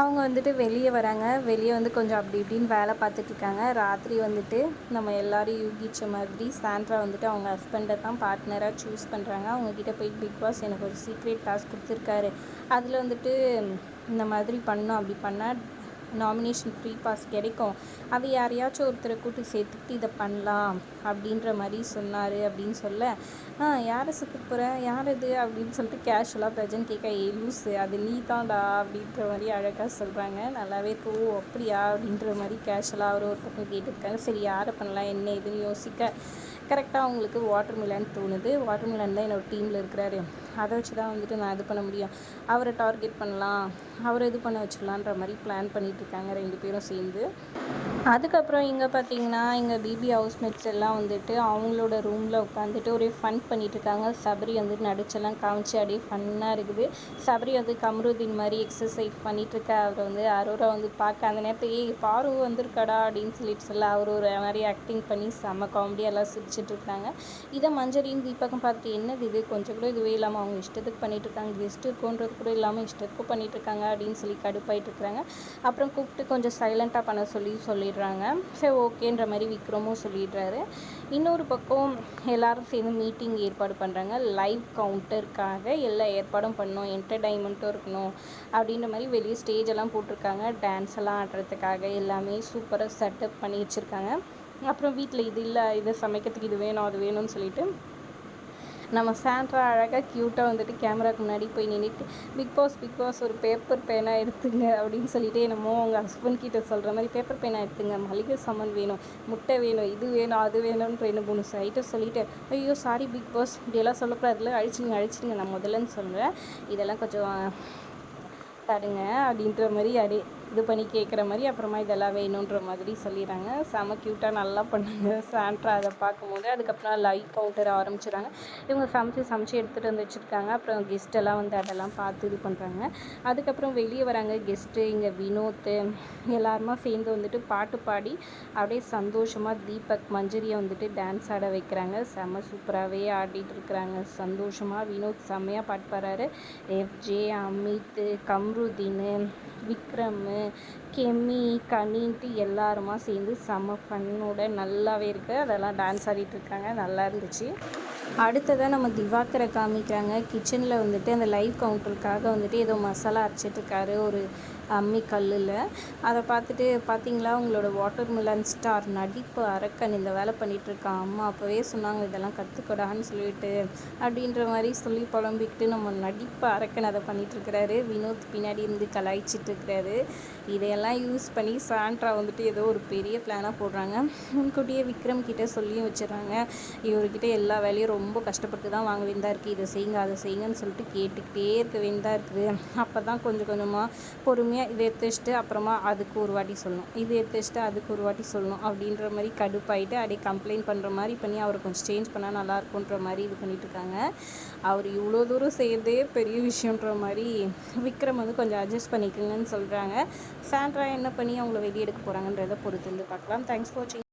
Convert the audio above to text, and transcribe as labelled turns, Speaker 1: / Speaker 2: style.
Speaker 1: அவங்க வந்துட்டு வெளியே வராங்க. வெளியே வந்து கொஞ்சம் அப்படி இப்படின்னு வேலை பார்த்துட்ருக்காங்க ராத்திரி வந்துட்டு நம்ம எல்லாரும் யூகிச்ச மாதிரி சாண்ட்ரா வந்துட்டு அவங்க ஹஸ்பண்டை தான் பார்ட்னராக சூஸ் பண்ணுறாங்க அவங்கக்கிட்ட போயிட்டு பிக் பாஸ் எனக்கு ஒரு சீக்ரெட் டாஸ்க் கொடுத்துருக்காரு. அதில் வந்துட்டு இந்த மாதிரி பண்ணோம். அப்படி பண்ணால் நாமினேஷன் ஃப்ரீ பாஸ் கிடைக்கும். அது யாரையாச்சும் ஒருத்தரை கூட்டி சேர்த்துக்கிட்டு இதை பண்ணலாம் அப்படின்ற மாதிரி சொன்னார் அப்படின்னு சொல்ல ஆ யாரை சுற்ற போகிறேன் யார் இது? அப்படின்னு சொல்லிட்டு கேஷுவலாக பிரஜன் கேட்க ஏ லூஸு அது நீ தான்டா அப்படின்ற மாதிரி அழகாக சொல்கிறாங்க நல்லாவே இருக்கு ஓ அப்படியா? அப்படின்ற மாதிரி கேஷுவலாக அவர் ஒரு பக்கம் கேட்டுருக்காங்க சரி யாரை பண்ணலாம்? என்ன ஏதுன்னு யோசிக்க கரெக்டாக அவங்களுக்கு வாட்டர் மிலன் தோணுது. வாட்டர் மிலன் தான் என்னோட டீமில் இருக்கிறாரு. அதை வச்சு தான் வந்துட்டு நான் இது பண்ண முடியும். அவரை டார்கெட் பண்ணலாம். அவரை இது பண்ண வச்சுக்கலான்ற மாதிரி பிளான் பண்ணிகிட்ருக்காங்க ரெண்டு பேரும் சேர்ந்து. அதுக்கப்புறம் இங்கே பார்த்தீங்கன்னா இங்கே பிபி ஹவுஸ்மேட்ஸ் எல்லாம் வந்துட்டு அவங்களோட ரூமில் உட்காந்துட்டு ஒரே ஃபன் பண்ணிகிட்ருக்காங்க சபரி வந்து நடிச்செல்லாம் காமிச்சு அப்படியே ஃபன்னாக இருக்குது. சபரி வந்து கம்ருதீன் மாதிரி எக்ஸசைஸ் பண்ணிகிட்ருக்க அவர் வந்து அரோரா வந்து பார்க்க அந்த நேரத்தை ஏய் பாரு வந்திருக்காடா அப்படின்னு சொல்லிட்டு சொல்ல அவர் ஒரு மாதிரி ஆக்டிங் பண்ணி செம்ம காமெடியெல்லாம் சிரிச்சு இருக்காங்க இதை மஞ்சரியும் தீபகம் பார்த்து என்னது இது? கொஞ்சம் கூட இதுவே இல்லாமல் அவங்க இஷ்டத்துக்கு பண்ணிகிட்ருக்காங்க கெஸ்ட் இருக்கோன்றது கூட இல்லாமல் இஷ்டத்துக்கு பண்ணிகிட்டு இருக்காங்க அப்படின்னு சொல்லி கடுப்பாயிட்டு இருக்கிறாங்க அப்புறம் கூப்பிட்டு கொஞ்சம் சைலண்ட்டாக பண்ண சொல்லி சொல்லிடுறாங்க. சரி ஓகேன்ற மாதிரி விக்ரமும் சொல்லிடுறாரு. இன்னொரு பக்கம் எல்லாரும் சேர்ந்து மீட்டிங் ஏற்பாடு பண்ணுறாங்க லைவ் கவுண்டருக்காக எல்லா ஏற்பாடும் பண்ணணும். என்டர்டைன்மெண்ட்டும் இருக்கணும் அப்படின்ற மாதிரி வெளியே ஸ்டேஜ் எல்லாம் போட்டிருக்காங்க. டான்ஸ் எல்லாம் ஆடுறதுக்காக எல்லாமே சூப்பராக செட்டப் பண்ணி வச்சுருக்காங்க. அப்புறம் வீட்டில் இது இல்லை இது சமைக்கிறதுக்கு இது வேணும் அது வேணும்னு சொல்லிட்டு நம்ம சாண்ட்ரா அழகாக க்யூட்டாக வந்துட்டு கேமராக்கு முன்னாடி போய் நின்றுட்டு பிக் பாஸ் பிக் பாஸ் ஒரு பேப்பர் பேனா எடுத்துங்க அப்படின்னு சொல்லிட்டு என்னமோ அவங்க ஹஸ்பண்ட் கிட்ட சொல்கிற மாதிரி பேப்பர் பேனா எடுத்துங்க மளிகை சாமான் வேணும் முட்டை வேணும் இது வேணும் அது வேணும்னு ரெண்டு மூணு சைட்டை சொல்லிவிட்டு ஐயோ சாரி பிக் பாஸ் இப்படியெல்லாம் சொல்லக்கூடாதுல அழிச்சிடுங்க அழிச்சிடுங்க நான் முதல்லன்னு சொல்கிறேன் இதெல்லாம் கொஞ்சம் தடுங்க அப்படின்ற மாதிரி அடி இது பண்ணி கேட்குற மாதிரி அப்புறமா இதெல்லாம் வேணுன்ற மாதிரி சொல்லிடுறாங்க செம க்யூட்டாக நல்லா பண்ணாங்க. சாண்ட்ரா அதை பார்க்கும்போது அதுக்கப்புறம் லைவ் கவுண்டர் ஆரம்பிச்சிடுறாங்க இவங்க சமைச்சு சமைச்சு எடுத்துகிட்டு வந்து வச்சுருக்காங்க. அப்புறம் கெஸ்ட்டெல்லாம் வந்து அதெல்லாம் பார்த்து இது பண்ணுறாங்க அதுக்கப்புறம் வெளியே வராங்க கெஸ்ட்டு இங்கே வினோத் எல்லாருமா சேர்ந்து வந்துட்டு பாட்டு பாடி அப்படியே சந்தோஷமாக தீபக் மஞ்சரியை வந்துட்டு டான்ஸ் ஆட வைக்கிறாங்க. செம சூப்பராகவே ஆடிட்டு இருக்கிறாங்க. சந்தோஷமாக வினோத் செம்மையாக பாட்டு பாடுறாரு. எஃப்ஜே அமித் கம்ருதீன் விக்ரம் கெமி கனின்ட்டு எல்லாருமா சேர்ந்து செம்ம ஃபன்னோட நல்லாவே இருக்குது அதெல்லாம் டான்ஸ் ஆடிட்டு இருக்காங்க. நல்லா இருந்துச்சு. அடுத்ததாக நம்ம திவாகரை காமிக்கிறாங்க. கிச்சனில் வந்துட்டு அந்த லைவ் கவுண்டருக்காக வந்துட்டு ஏதோ மசாலா அரைச்சிட்ருக்காரு ஒரு அம்மி கல்லில். அதை பார்த்துட்டு பார்த்தீங்களா உங்களோட வாட்டர் மிலன் ஸ்டார் நடிப்பு அரக்கன் இந்த வேலை பண்ணிகிட்ருக்கான் அம்மா அப்போவே சொன்னாங்க இதெல்லாம் கற்றுக்கடான்னு சொல்லிட்டு அப்படின்ற மாதிரி சொல்லி புலம்பிக்கிட்டு நம்ம நடிப்பு அரக்கன் அதை பண்ணிகிட்ருக்கிறாரு வினோத் பின்னாடி இருந்து கலாய்ச்சிட்டு இருக்கிறாரு இதையெல்லாம் யூஸ் பண்ணி சாண்ட்ரா வந்துட்டு ஏதோ ஒரு பெரிய பிளானாக போடுறாங்க. முன்கூட்டியே விக்ரம் கிட்டே சொல்லியும் வச்சிடறாங்க. இவர்கிட்ட எல்லா வேலையும் ரொம்ப கஷ்டப்பட்டு தான் வாங்க வேண்டியதாக இருக்குது இதை செய்யுங்க அதை செய்யுங்கன்னு சொல்லிட்டு கேட்டுக்கிட்டே இருக்க வேண்டியதாக இருக்குது. அப்போ தான் கொஞ்சம் கொஞ்சமாக பொறுமையாக இதை எடுத்து வச்சுட்டு அப்புறமா அதுக்கு ஒரு வாட்டி சொல்லணும். இது எடுத்து வச்சுட்டு அதுக்கு ஒரு வாட்டி சொல்லணும். அப்படின்ற மாதிரி கடுப்பாயிட்டு அப்படியே கம்ப்ளைண்ட் பண்ணுற மாதிரி பண்ணி அவரை கொஞ்சம் சேஞ்ச் பண்ணால் நல்லாயிருக்குன்ற மாதிரி இது பண்ணிகிட்ருக்காங்க அவர் இவ்வளோ தூரம் செய்கிறதே பெரிய விஷயன்ற மாதிரி விக்ரம் வந்து கொஞ்சம் அட்ஜஸ்ட் பண்ணிக்கோங்கன்னு சொல்கிறாங்க சாண்ட்ரா என்ன பண்ணி அவங்கள வெளியே எடுக்க போகிறாங்கன்றதை பொறுத்து வந்து பார்க்கலாம். தேங்க்ஸ் ஃபார் வாட்சிங்